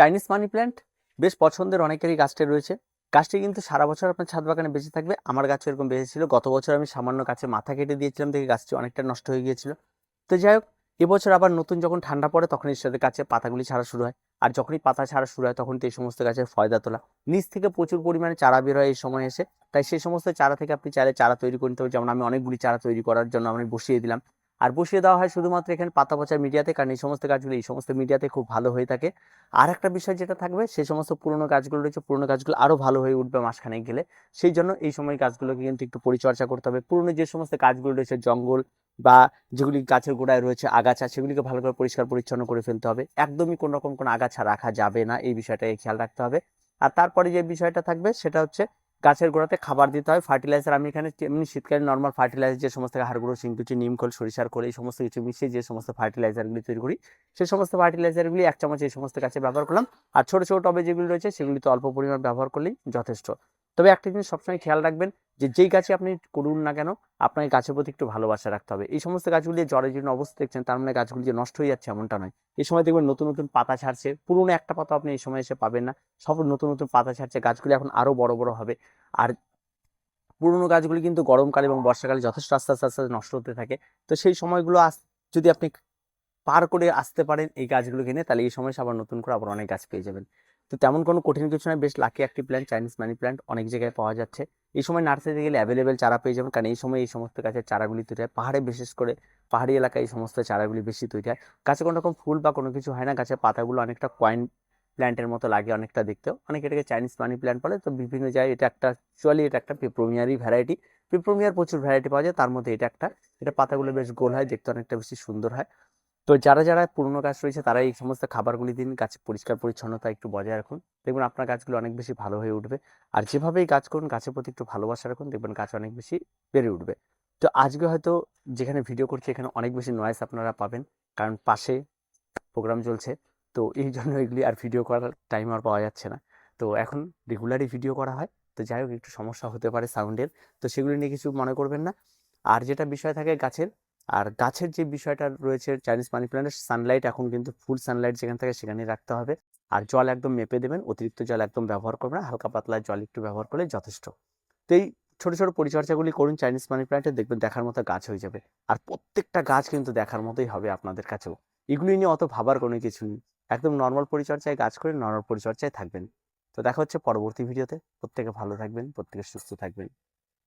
Chinese money plant বেশ পছন্দের অনেকেরই গাছটা রয়েছে। গাছটি কিন্তু সারা বছর আপনার ছাদ বাগানে বেঁচে থাকবে। আমার গাছও এরকম বেঁচেছিল গত বছর আমি সামান্য গাছে মাথা কেটে দিয়েছিলাম দেখে গাছটি অনেকটা নষ্ট হয়ে গিয়েছিল। তো যাই হোক এবছর আবার নতুন যখন ঠান্ডা পড়ে, তখন এর সাথে গাছে পাতাগুলি ছাড়া শুরু হয়। আর যখনই পাতা ছাড়া শুরু হয়, তখন তো এই সমস্ত গাছের ফয়দা তোলা। নিচ থেকে প্রচুর পরিমাণে চারা বের হয় এই সময় এসে। তাই সেই সমস্ত চারা থেকে আপনি চাইলে চারা তৈরি করে নিতে হবে যেমন আমি অনেকগুলি চারা তৈরি করার জন্য আমি বসিয়ে দিলাম। আর বসিয়ে দেওয়া হয় শুধুমাত্র এখানে পাতা পচার মিডিয়াতে, কারণ এই সমস্ত গাছগুলো এই সমস্ত মিডিয়াতে খুব ভালো হয়ে থাকে। আর একটা বিষয় যেটা থাকবে সেই সমস্ত পুরনো গাছগুলো রয়েছে, পুরনো গাছগুলো আরও ভালো হয়ে উঠবে মাসখানেক গেলে। সেই জন্য এই সময় গাছগুলোকে কিন্তু একটু পরিচর্যা করতে হবে। পুরনো যে সমস্ত গাছগুলো রয়েছে, জঙ্গল বা যেগুলি গাছের গোড়ায় রয়েছে, আগাছা, সেগুলিকে ভালো করে পরিষ্কার পরিচ্ছন্ন করে ফেলতে হবে। একদমই কোনো রকম কোনো আগাছা রাখা যাবে না, এই বিষয়টাকে খেয়াল রাখতে হবে। আর তারপরে যে বিষয়টা থাকবে, সেটা হচ্ছে গাছের গোড়াতে খাবার দিতে হয়। ফার্টিলাইজার আমি এখানে এমনি শীতকালে নর্মাল ফার্টিলাইজার যে সমস্ত হাড়গুঁড়ো নিম নিমখোল সরিষার খোল, এই সমস্ত কিছু মিশিয়ে যে সমস্ত ফার্টিলাইজারগুলি তৈরি করি সেই সমস্ত ফার্টিলাইজারগুলি এক চামচ এই সমস্ত গাছে ব্যবহার করলাম। আর ছোটো ছোটো টবে যেগুলি রয়েছে, সেগুলি তো অল্প পরিমাণ ব্যবহার করলেই যথেষ্ট। তবে একটা জিনিস সবসময় খেয়াল রাখবেন যে যেই গাছে আপনি করুন না কেন, আপনাকে গাছের প্রতি একটু ভালোবাসা রাখতে হবে। এই সমস্ত গাছগুলি জড়ে জন্য অবস্থা দেখছেন, তার মানে গাছগুলি যে নষ্ট হয়ে যাচ্ছে এমনটা নয়। এই সময় দেখবেন নতুন নতুন পাতা ছাড়ছে, পুরনো একটা পাতা আপনি এই সময় এসে পাবেন না। সব নতুন নতুন পাতা ছাড়ছে, গাছগুলি এখন আরও বড় বড় হবে। আর পুরনো গাছগুলি কিন্তু গরমকাল এবং বর্ষাকালে যথেষ্ট আস্তে আস্তে আস্তে নষ্ট হতে থাকে। তো সেই সময়গুলো যদি আপনি পার করে আসতে পারেন এই গাছগুলো কিনে তাহলে এই সময় আবার নতুন করে আবার অনেক গাছ পেয়ে যাবেন। তো তেমন কোনো কঠিন কিছু নয়। বেশ লাকি একটি প্ল্যান্ট চাইনিজ মানি প্ল্যান্ট অনেক জায়গায় পাওয়া যাচ্ছে। এই সময় নার্সারিতে গেলে অ্যাভেলেবেল চারা পেয়ে যাবেন। কারণ এই সময় এই সমস্ত গাছের চারাগুলি তৈরি হয়। পাহাড়ে বিশেষ করে পাহাড়ি এলাকায় এই সমস্ত চারাগুলি বেশি তৈরি হয়। গাছে কোনো রকম ফুল বা কোনো কিছু হয় না। গাছের পাতাগুলো অনেকটা কয়েন প্ল্যান্টের মতো লাগে অনেকটা দেখতেও। অনেকে এটাকে চাইনিজ মানি প্ল্যান্ট বলে। তো বিভিন্ন জায়গায় এটা একটা অ্যাকচুয়ালি এটা একটা পিপ্রোমিয়ারই ভ্যারাইটি পিপ্রোমিয়ার প্রচুর ভ্যারাইটি পাওয়া যায়। তার মধ্যে এটা একটা। এটা পাতাগুলো বেশ গোল হয়, দেখতে অনেকটা বেশি সুন্দর হয়। তো যারা যারা পুরনো গাছ রয়েছে, তারা এই সমস্ত খাবারগুলি দিন, গাছ পরিষ্কার পরিচ্ছন্নতা একটু বজায় রাখুন। দেখবেন আপনার গাছগুলো অনেক বেশি ভালো হয়ে উঠবে। আর যেভাবেই গাছ করুন, গাছের প্রতি একটু ভালোবাসা রাখুন, দেখবেন গাছ অনেক বেশি বেড়ে উঠবে। তো আজকে হয়তো যেখানে ভিডিও করছি, এখানে অনেক বেশি নয়েস আপনারা পাবেন, কারণ পাশে প্রোগ্রাম চলছে। তো এই জন্য এগুলি আর ভিডিও করার টাইম আর পাওয়া যাচ্ছে না। তো এখন রেগুলারই ভিডিও করা হয়। তো যাই হোক, একটু সমস্যা হতে পারে সাউন্ডের তো সেগুলি নিয়ে কিছু মনে করবেন না। আর যেটা বিষয় থাকে গাছের আর গাছের যে বিষয়টা রয়েছে চাইনিজ মানি প্ল্যান্টের সানলাইট এখন কিন্তু ফুল সানলাইট যেখানে থাকে সেখানেই রাখতে হবে। আর জল একদম মেপে দেবেন, অতিরিক্ত জল একদম ব্যবহার করবেন হালকা পাতলা জল একটু ব্যবহার করলে যথেষ্ট। তো এই ছোটো ছোটো পরিচর্যাগুলি করুন চাইনিজ মানি প্ল্যান্টে দেখবেন দেখার মতো গাছ হয়ে যাবে। আর প্রত্যেকটা গাছ কিন্তু দেখার মতোই হবে আপনাদের কাছেও। এগুলি নিয়ে অত ভাবার কোনো কিছু নেই। একদম নর্মাল পরিচর্যায় গাছ করে নর্মাল পরিচর্যায় থাকবেন। তো দেখা হচ্ছে পরবর্তী ভিডিওতে। প্রত্যেকে ভালো থাকবেন, প্রত্যেকে সুস্থ থাকবেন।